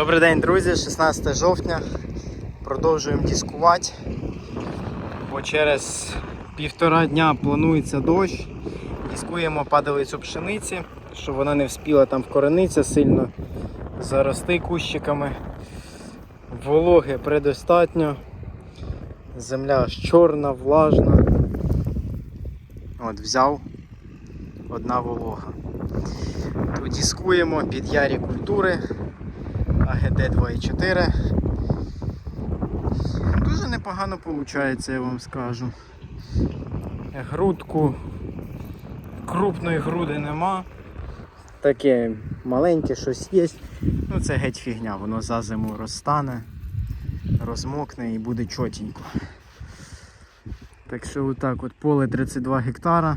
Добрий день, друзі, 16 жовтня. Продовжуємо дискувати. Бо через півтора дня планується дощ. Дискуємо падалицю пшениці, щоб вона не вспіла там вкоренитися сильно, зарости кущиками. Вологи предостатньо. Земля аж чорна, влажна. От, взяв одна волога. Дискуємо під ярі культури. АГД 2.4. Дуже непогано виходить, я вам скажу. Грудку крупної груди нема. Таке маленьке щось є. Ну це геть фігня, воно за зиму розтане, розмокне і буде чотенько. Так що отак от поле 32 гектара.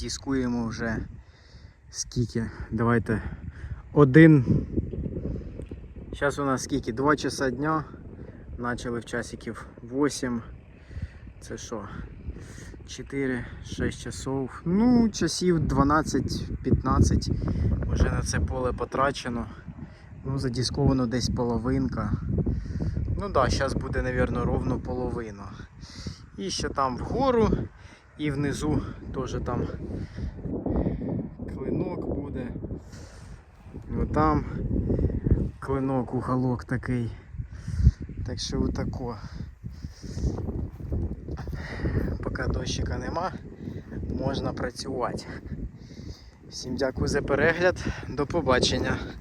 Дискуємо вже скільки. Давайте один Зараз у нас скільки? 2 часа дня. Почали в часиків 8. Це що? 4-6 часов. Ну, часів 12-15 вже на це поле потрачено. Ну, задісковано десь половинка. Ну так, да, зараз буде, мабуть, ровно половина. І ще там вгору і внизу теж там клинок буде. Отам клинок, уголок такий. Так що отако. Поки дощика нема, можна працювати. Всім дякую за перегляд. До побачення.